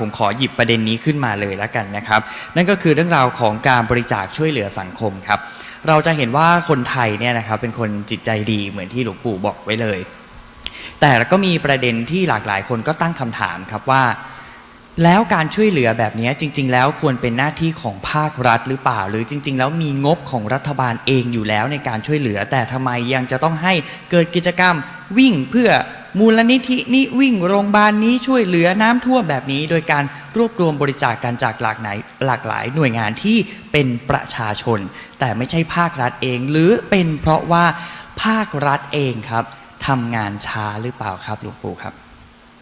ผมขอหยิบประเด็นนี้ขึ้นมาเลยแล้วกันนะครับ นั่นก็คือเรื่องราวของการบริจาคช่วยเหลือสังคมครับ เราจะเห็นว่าคนไทยเนี่ยนะครับเป็นคนจิตใจดีเหมือนที่หลวงปู่บอกไว้เลย แต่ก็มีประเด็นที่หลากหลายคนก็ตั้งคำถามครับว่า แล้วการช่วยเหลือแบบนี้จริง ๆ แล้วควรเป็นหน้าที่ของภาครัฐหรือเปล่า หรือจริง ๆ แล้วมีงบของรัฐบาลเองอยู่แล้วในการช่วยเหลือ แต่ทำไมยังจะต้องให้เกิดกิจกรรมวิ่งเพื่อ มูลนิธินี้วิ่งโรงพยาบาลนี้ช่วยเหลือน้ำท่วมแบบนี้ โดยการรวบรวมบริจาคกันจากหลากหลายหลากหลายหน่วยงานที่เป็นประชาชน แต่ไม่ใช่ภาครัฐเอง หรือเป็นเพราะว่าภาครัฐเองครับทำงานช้าหรือเปล่าครับหลวงปู่ครับ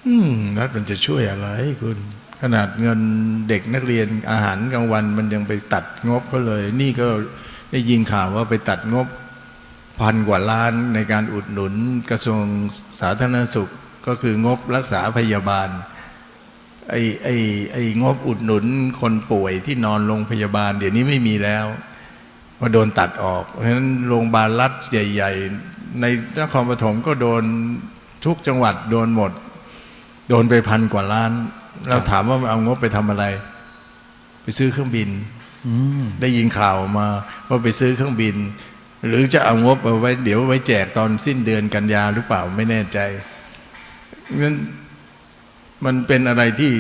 อืมรัฐมันจะช่วยอะไรคุณ ขนาดเงินเด็กนักเรียนอาหารกลางวันมันยังไปตัดงบเขาเลย นี่ก็ได้ยินข่าวว่าไปตัดงบ พันกว่าล้านในการอุดหนุนกระทรวงสาธารณสุขก็คืองบรักษาพยาบาลไอ้ไอ้ไอ้งบอุดหนุนคนป่วยที่นอนโรงพยาบาล เดี๋ยวนี้ไม่มีแล้วเพราะโดนตัดออก เพราะฉะนั้นโรงพยาบาลรัฐใหญ่ ๆ ในนครปฐมก็โดนทุกจังหวัดโดนหมด โดนไปพันกว่าล้าน เราถามว่าเอางบไปทำอะไร ไปซื้อเครื่องบินอืมได้ยินข่าวมาว่าไปซื้อเครื่องบิน หรือจะเอางบเอาไว้เดี๋ยวไว้แจกตอนสิ้นเดือนกันยาหรือเปล่าไม่แน่ใจงั้นมันเป็นอะไรที่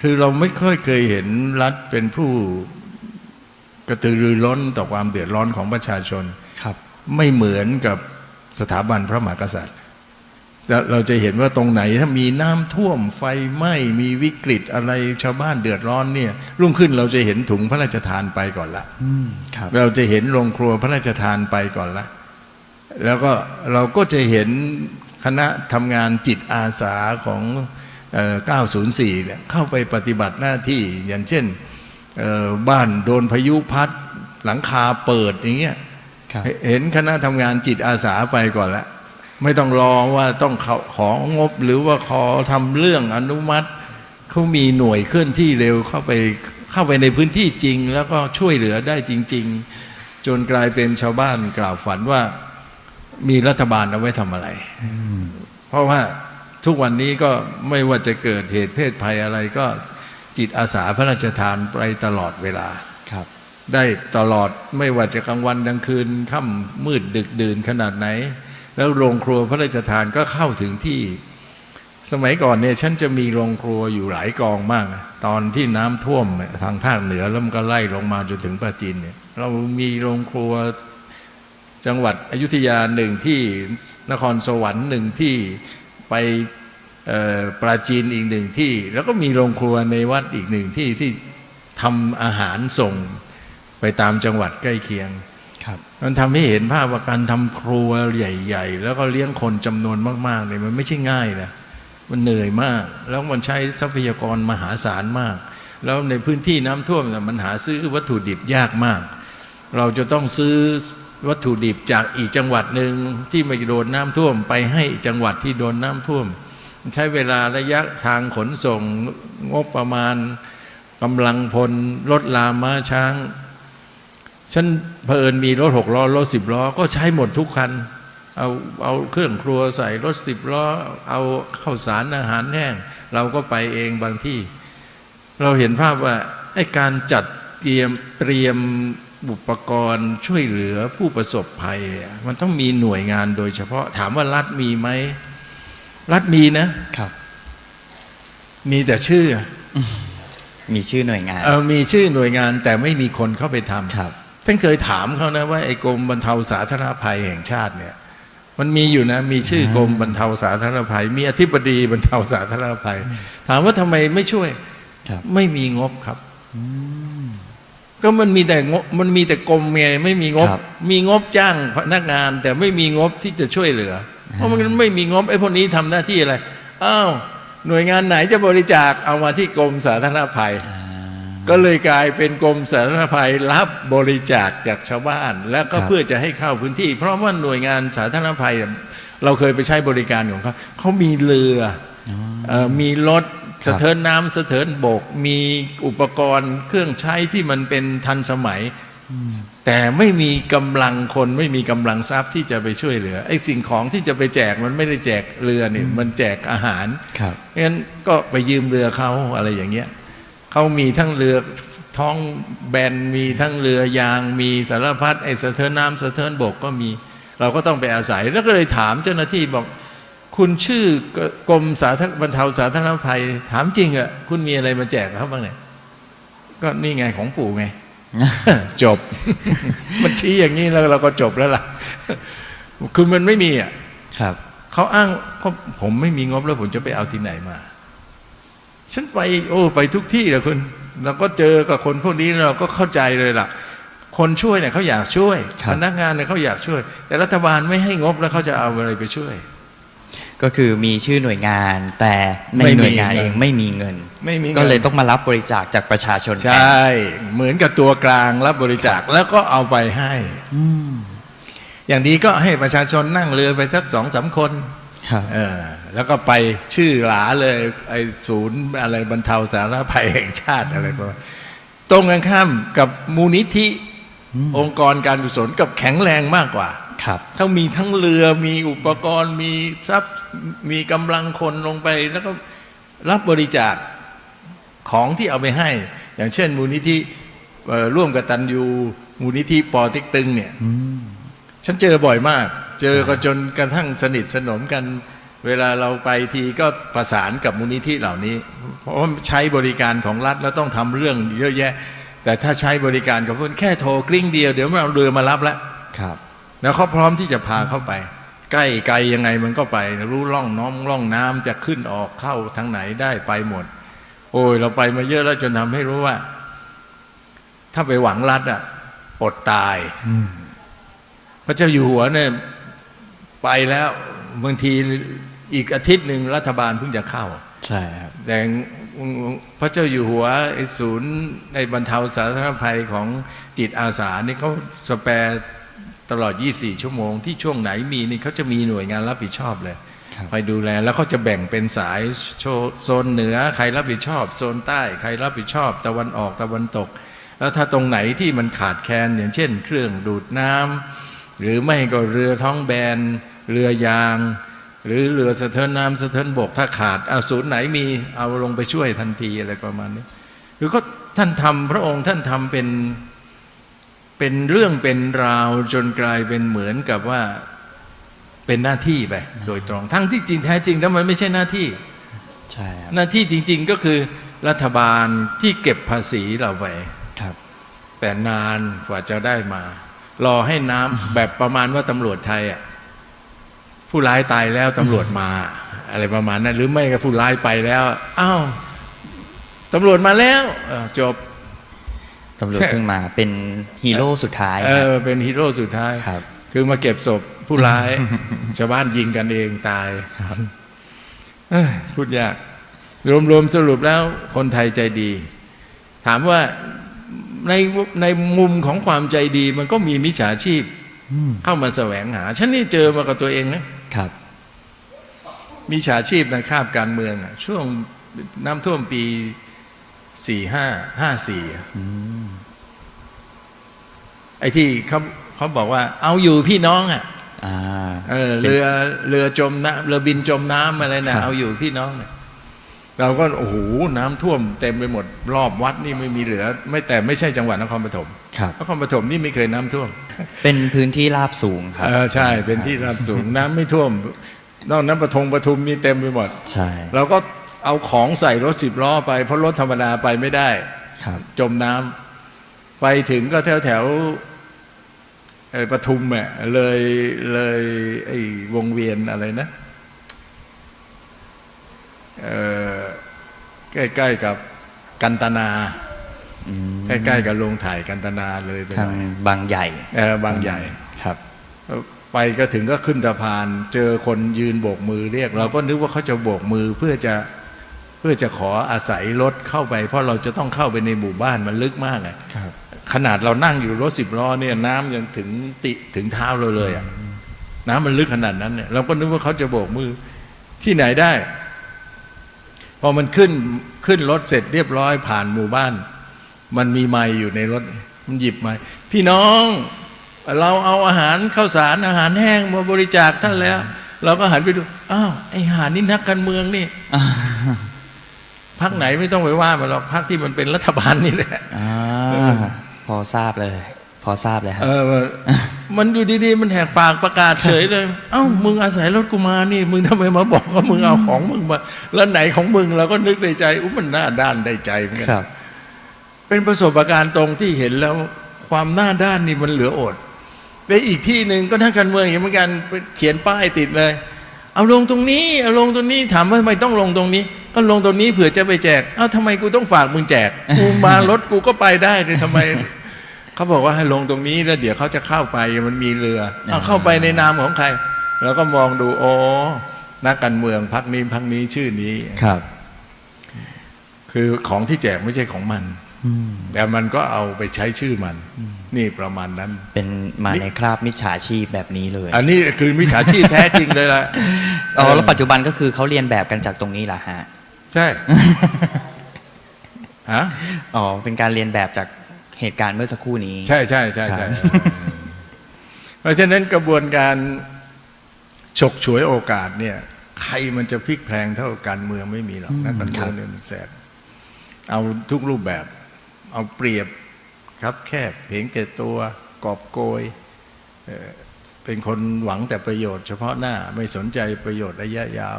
คือเราไม่ค่อยเคยเห็นรัฐเป็นผู้กระตือรือร้นต่อความเดือดร้อนของประชาชน ครับ ไม่เหมือนกับสถาบันพระมหากษัตริย์จะ เราจะเห็นว่าตรงไหนถ้ามีน้ำท่วมไฟไหม้มีวิกฤตอะไรชาวบ้านเดือดร้อนเนี่ย รุ่งขึ้นเราจะเห็นถุงพระราชทานไปก่อนละอืมครับเราจะเห็นโรงครัวพระราชทานไปก่อนละ แล้วก็เราก็จะเห็นคณะทำงานจิตอาสาของเอ่อ904 เนี่ยเข้าไปปฏิบัติหน้าที่อย่างเช่นเอ่อบ้านโดนพายุพัดหลังคาเปิดอย่างเงี้ยครับเห็นคณะทำงานจิตอาสาไปก่อนแล้ว ไม่ต้องรอว่าต้องเขาของบหรือว่าขอทำเรื่องอนุมัติเขามีหน่วยเคลื่อนที่เร็วเข้าไปเข้าไปในพื้นที่จริง แล้วก็ช่วยเหลือได้จริง ๆ จนกลายเป็นชาวบ้านกล่าวฝันว่ามีรัฐบาลเอาไว้ทำอะไร เพราะว่าทุกวันนี้ก็ไม่ว่าจะเกิดเหตุเพศภัยอะไรก็จิตอาสาพระราชทานไปตลอดเวลาครับ ได้ตลอดไม่ว่าจะกลางวันกลางคืนค่ำมืดดึกดื่นขนาดไหน แล้วโรงครัวพระราชทานก็เข้าถึงที่ สมัยก่อนเนี่ยฉันจะมีโรงครัวอยู่หลายกองมาก ตอนที่น้ำท่วมทางภาคเหนือแล้วมันก็ไล่ลงมาจนถึงปราจีนเนี่ยเรามีโรงครัวจังหวัดอยุธยาหนึ่งที่นครสวรรค์หนึ่งที่ไปปราจีนอีกหนึ่งที่ แล้วก็มีโรงครัวในวัดอีกหนึ่งที่ที่ทำอาหารส่งไปตามจังหวัดใกล้เคียง มันทำให้เห็นภาพว่าการทำครัวใหญ่ ๆ แล้วก็เลี้ยงคนจำนวนมากๆเนี่ยมันไม่ใช่ง่ายนะมันเหนื่อยมาก แล้วมันใช้ทรัพยากรมหาศาลมาก แล้วในพื้นที่น้ำท่วมเนี่ยมันหาซื้อวัตถุดิบยากมาก เราจะต้องซื้อวัตถุดิบจากอีกจังหวัดหนึ่งที่ไม่โดนน้ำท่วมไปให้อีกจังหวัดที่โดนน้ำท่วม ใช้เวลาระยะทางขนส่งงบประมาณกำลังพลรถลาม้าช้าง ฉันเพอิญมีรถหกล้อรถสิบล้อ ก็ใช้หมดทุกคัน เอาเอาเครื่องครัวใส่รถสิบล้อ เอาข้าวสารอาหารแห้ง เราก็ไปเองบางที่ เราเห็นภาพว่าไอ้การจัดเตรียมเตรียมอุปกรณ์ช่วยเหลือผู้ประสบภัยเนี่ยมันต้องมีหน่วยงานโดยเฉพาะถามว่ารัฐมีไหมรัฐมีนะครับ มีแต่ชื่อ มีชื่อหน่วยงานเออมีชื่อหน่วยงานแต่ไม่มีคนเข้าไปทำครับ ท่านเคยถามเขานะว่าไอ้กรมบรรเทาสาธารณภัยแห่งชาติเนี่ยมันมีอยู่นะ มีชื่อกรมบรรเทาสาธารณภัย มีอธิบดีบรรเทาสาธารณภัย ถามว่าทำไมไม่ช่วยครับไม่มีงบครับก็มันมีแต่งบมันมีแต่กรมไงไม่มีงบครับมีงบจ้างพนักงาน แต่ไม่มีงบที่จะช่วยเหลือ เพราะมันไม่มีงบไอ้พวกนี้ทำหน้าที่อะไรอ้าวหน่วยงานไหนจะบริจาคเอามาที่กรมสาธารณภัยอ่า ก็เลยกลายเป็นกรมสาธารณภัยรับบริจาคจากชาวบ้าน แล้วก็ครับเพื่อจะให้เข้าพื้นที่ เพราะว่าหน่วยงานสาธารณภัย เราเคยไปใช้บริการของเขาเขามีเรืออเอ่อมีรถครัสะบเทินน้ำสะเทินบก มีอุปกรณ์เครื่องใช้ที่มันเป็นทันสมัย แต่ไม่มีกำลังคนไม่มีกำลังทรัพย์ที่จะไปช่วยเหลือไอ้สิ่งของที่จะไปแจกมันไม่ได้แจกเรือนี่มันแจกอาหารครับงั้นก็ไปยืมเรือเขาอะไรอย่างเงี้ย เขามีทั้งเรือท้องแบนมีทั้งเรือยางมีสารพัดไอ้สะเทินน้ำสะเทินบกก็มี เราก็ต้องไปอาศัย แล้วก็เลยถามเจ้าหน้าที่บอก คุณชื่อกรมสาธารณบรรเทาสาธารณภัย ถามจริงอะคุณมีอะไรมาแจกเขาบ้างเนี่ยก็นี่ไงของปู่ไง จบ มันชี้อย่างนี้แล้วเราก็จบแล้วล่ะ คือมันไม่มีอะครับเขาอ้างเขาผมไม่มีงบแล้วผมจะไปเอาที่ไหนมา ฉันไปโอ้ไปทุกที่เลยคุณเราก็เจอกับคนพวกนี้เราก็เข้าใจเลยล่ะ คนช่วยเนี่ยเขาอยากช่วยครับพนักงานเนี่ยเขาอยากช่วย แต่รัฐบาลไม่ให้งบแล้วเขาจะเอาอะไรไปช่วย ก็คือมีชื่อหน่วยงาน แต่ในไม่มีหน่วยงานเงินเองไม่มีเงิน ไม่มีงินก็เลยต้องมารับบริจาคจากประชาชนใชแทน่เหมือนกับตัวกลางรับบริจาคแล้วก็เอาไปให้อย่างดีก็ให้ประชาชนนั่งเรือไปสักสองสามคนครับ เออแล้วก็ไปชื่อหลาเลยไอ้ศูนย์อะไรบรรเทาสาธารณภัยแห่งชาติอะไรประมาณตรงกันข้ามกับมูลนิธิองค์กรการกุศลกับแข็งแรงมากกว่าครับเขามีทั้งเรือมีอุปกรณ์ มีทรัพย์มีกำลังคนลงไป แล้วก็รับบริจาคของที่เอาไปให้ อย่างเช่น มูลนิธิเอ่อร่วมกับตันยูมูลนิธิปอเต็กตึงเนี่ยฉันเจอบ่อยมาก เจอก็จนกระทั่งสนิทสนมกัน เวลาเราไปทีก็ประสานกับมูลนิธิเหล่านี้ เพราะว่าใช้บริการของรัฐแล้วต้องทำเรื่องเยอะแยะ แต่ถ้าใช้บริการกับเพื่อนแค่โทรกลิ้งเดียวเดี๋ยวมันเอาเรือมารับแล้วครับแล้วเขาพร้อมที่จะพาเข้าไป ใกล้ไกลยังไงมันก็ไป รู้ล่องน้องล่องน้ำจะขึ้นออกเข้าทางไหนได้ไปหมด โอ้ยเราไปมาเยอะแล้วจนทำให้รู้ว่า ถ้าไปหวังรัฐอะอดตายพระเจ้าอยู่หัวเนี่ย ไปแล้วบางทีอีกอาทิตย์หนึ่งรัฐบาลเพิ่งจะเข้า ใช่ครับแต่พระเจ้าอยู่หัวไอ้ศูนย์ในบรรเทาสาธารณภัยของจิตอาสานี่เขาสแปร์ตลอด 24 ชั่วโมง ที่ช่วงไหนมีนี่เขาจะมีหน่วยงานรับผิดชอบเลยครับไปดูแลแล้วเขาจะแบ่งเป็นสายโชโซนเหนือใครรับผิดชอบ โซนใต้ใครรับผิดชอบ ตะวันออกตะวันตก แล้วถ้าตรงไหนที่มันขาดแคลนอย่างเช่น เครื่องดูดน้ำหรือไม่ก็เรือท้องแบน เรือยาง หรือเรือสะเทินน้ำสะเทินบกถ้าขาดเอาศูนย์ไหนมีเอาลงไปช่วยทันทีอะไรประมาณนี้คือก็ท่านทำพระองค์ท่านทำเป็นเป็นเรื่องเป็นราวจนกลายเป็นเหมือนกับว่าเป็นหน้าที่ไปโดยตรง ทั้งที่จริงแท้จริงแล้วมันไม่ใช่หน้าที่ใช่ครับหน้าที่จริง ๆก็คือรัฐบาลที่เก็บภาษีเราไปครับ แต่นานกว่าจะได้มา รอให้น้ำแบบประมาณว่าตำรวจไทยอะ ผู้ร้ายตายแล้วตำรวจมา อะไรประมาณนั้นหรือไม่ก็ผู้ร้ายไปแล้วอ้าวตำรวจมาแล้วเออจบตำรวจเพิ่งมาเป็นฮีโร่สุดท้ายเอครับอเป็นฮีโร่สุดท้ายครับ คือมาเก็บศพผู้ร้ายชาวบ้านยิงกันเองตายเอ้ยพูดยาก รวมๆสรุปแล้วคนไทยใจดี ถามว่าในในมุมของความใจดีมันก็มีมิจฉาชีพเข้ามาแสวงหา ฉันนี่เจอมากับตัวเองนะครับ มิจฉาชีพในคาบการเมืองอะช่วงน้ำท่วมปีสี่ห้าห้าสี่ไอ้ที่เขาเขาบอกว่า เอาอยู่พี่น้องอะอ่าเออเรือเรือจมน้ำเรือบินจมน้ำอะไรนะครับเอาอยู่พี่น้องเนี่ยเราก็โอ้โหน้ำท่วมเต็มไปหมด รอบวัดนี่ไม่มีเหลือ ไม่แต่ไม่ใช่จังหวัดนครปฐมครับนครปฐมนี่ไม่เคยน้ำท่วม เป็นพื้นที่ราบสูงครับเออใช่เป็นที่ราบสูงน้ำไม่ท่วม นอกนั้นปทงปทุมนี่เต็มไปหมด ใช่ เราก็เอาของใส่รถสิบล้อไป เพราะรถธรรมดาไปไม่ได้ ครับ จมน้ำไปถึงก็แถวแถวๆเอ่อปทุมอะเลยเลยไอ้วงเวียนอะไรนะเอ่อใกล้ๆกับกันตนาอืมใกล้ๆกับโรงถ่ายกันตนาเลยไปหทางน่อยบางใหญ่เออบางใหญ่ครับ ไปก็ถึงก็ขึ้นสะพาน เจอคนยืนโบกมือเรียก เราก็นึกว่าเขาจะโบกมือเพื่อจะเพื่อจะขออาศัยรถเข้าไป เพราะเราจะต้องเข้าไปในหมู่บ้านมันลึกมากอะครับขนาดเรานั่งอยู่รถสิบล้อเนี่ยน้ำยังถึงติถึงเท้าเราเลยอะน้ำมันลึกขนาดนั้นเนี่ยเราก็นึกว่าเขาจะโบกมือที่ไหนได้ พอมันขึ้นขึ้นรถเสร็จเรียบร้อยผ่านหมู่บ้าน มันมีไม้อยู่ในรถมันหยิบมาพี่น้อง เราเอาอาหารข้าวสารอาหารแห้งมาบริจาคท่านแล้ว เราก็หันไปดูอ้าวไอหานี่นักการเมืองนี่พักไหนไม่ต้องไปว่ามันหรอกพักที่มันเป็นรัฐบาลนี่แหละอ่าพอทราบเลย พอทราบเลยครับเออมันมันอยู่ดีๆ มันแหกปากประกาศเฉยเลย เอ้ามึงอาศัยรถกูมานี่ มึงทำไมมาบอกว่ามึงเอาของมึงมา แล้วไหนของมึงเราก็นึกในใจอุ้มันหน้าด้านได้ใจเหมือนกัครับเป็นประสบการณ์ตรงที่เห็นแล้วความหน้าด้านนี่มันเหลืออด ไปอีกที่หนึ่งก็นักการเมืองอย่างเหมือนกันเขียนป้ายติดเลย เอาลงตรงนี้เอาลงตรงนี้ถามว่าทำไมต้องลงตรงนี้ ก็ลงตรงนี้เผื่อจะไปแจกเอ้าทำไมกูต้องฝากมึงแจกกูมารถกูก็ไปได้เลยทำไมเขาบอกว่าให้ลงตรงนี้แล้วเดี๋ยวเขาจะเข้าไปมันมีเรือเอาเข้าไปในนามของใคร แล้วก็มองดูอ๋อนักการเมืองพักนี้พักนี้ชื่อนี้ครับ คือของที่แจกไม่ใช่ของมันอืม แต่มันก็เอาไปใช้ชื่อมัน นี่ประมาณนั้น เป็นมานี่ในคราบมิจฉาชีพแบบนี้เลย อันนี้คือมิจฉาชีพแท้จริงเลยละอ๋อแล้วปัจจุบันก็คือเขาเรียนแบบกันจากตรงนี้แหละฮะ ใช่ฮะอ๋อเป็นการเรียนแบบจากเหตุการณ์เมื่อสักครู่นี้ ใช่ใช่ใช่ใช่ครับเพราะฉะนั้นกระบวนการฉกฉวยโอกาสเนี่ย ใครมันจะพลิกแพลงเท่าการเมืองไม่มีหรอกนักการเมืองเนี่ยมันแสบเอาทุกรูปแบบ เอาเปรียบครับแคบเห็นแก่ตัวกอบโกยเอ่อเป็นคนหวังแต่ประโยชน์เฉพาะหน้าไม่สนใจประโยชน์ระยะยาว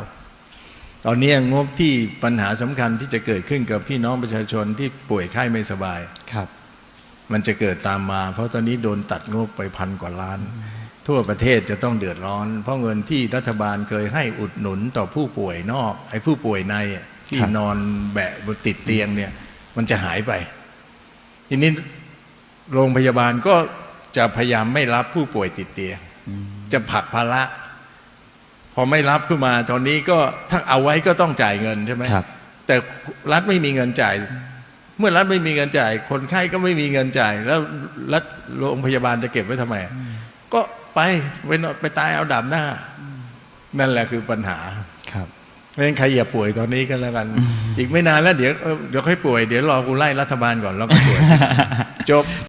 ตอนนี้งบที่ปัญหาสำคัญที่จะเกิดขึ้นกับพี่น้องประชาชนที่ป่วยไข้ไม่สบายครับ มันจะเกิดตามมา เพราะตอนนี้โดนตัดงบไปพันกว่าล้าน ทั่วประเทศจะต้องเดือดร้อน เพราะเงินที่รัฐบาลเคยให้อุดหนุนต่อผู้ป่วยนอกไอ้ผู้ป่วยในอะที่ครับนอนแบะบนติดเตียงเนี่ยมันจะหายไป ทีนี้โรงพยาบาลก็จะพยายามไม่รับผู้ป่วยติดเตียง จะผลักภาระพอไม่รับขึ้นมาตอนนี้ก็ถ้าเอาไว้ก็ต้องจ่ายเงินใช่ไหมครับแต่รัฐไม่มีเงินจ่าย เมื่อรัฐไม่มีเงินจ่าย คนไข้ก็ไม่มีเงินจ่าย แล้วรัฐโรงพยาบาลจะเก็บไว้ทำไม ก็ไปไปนอนไปตายเอาดาบหน้า นั่นแหละคือปัญหาครับ เพราะฉะนั้นใครอย่าป่วยตอนนี้กันแล้วกัน อีกไม่นานแล้วเดี๋ยวเออเดี๋ยวค่อยป่วยเดี๋ยวรอกูไล่รัฐบาลก่อนแล้วก็ป่วยจบ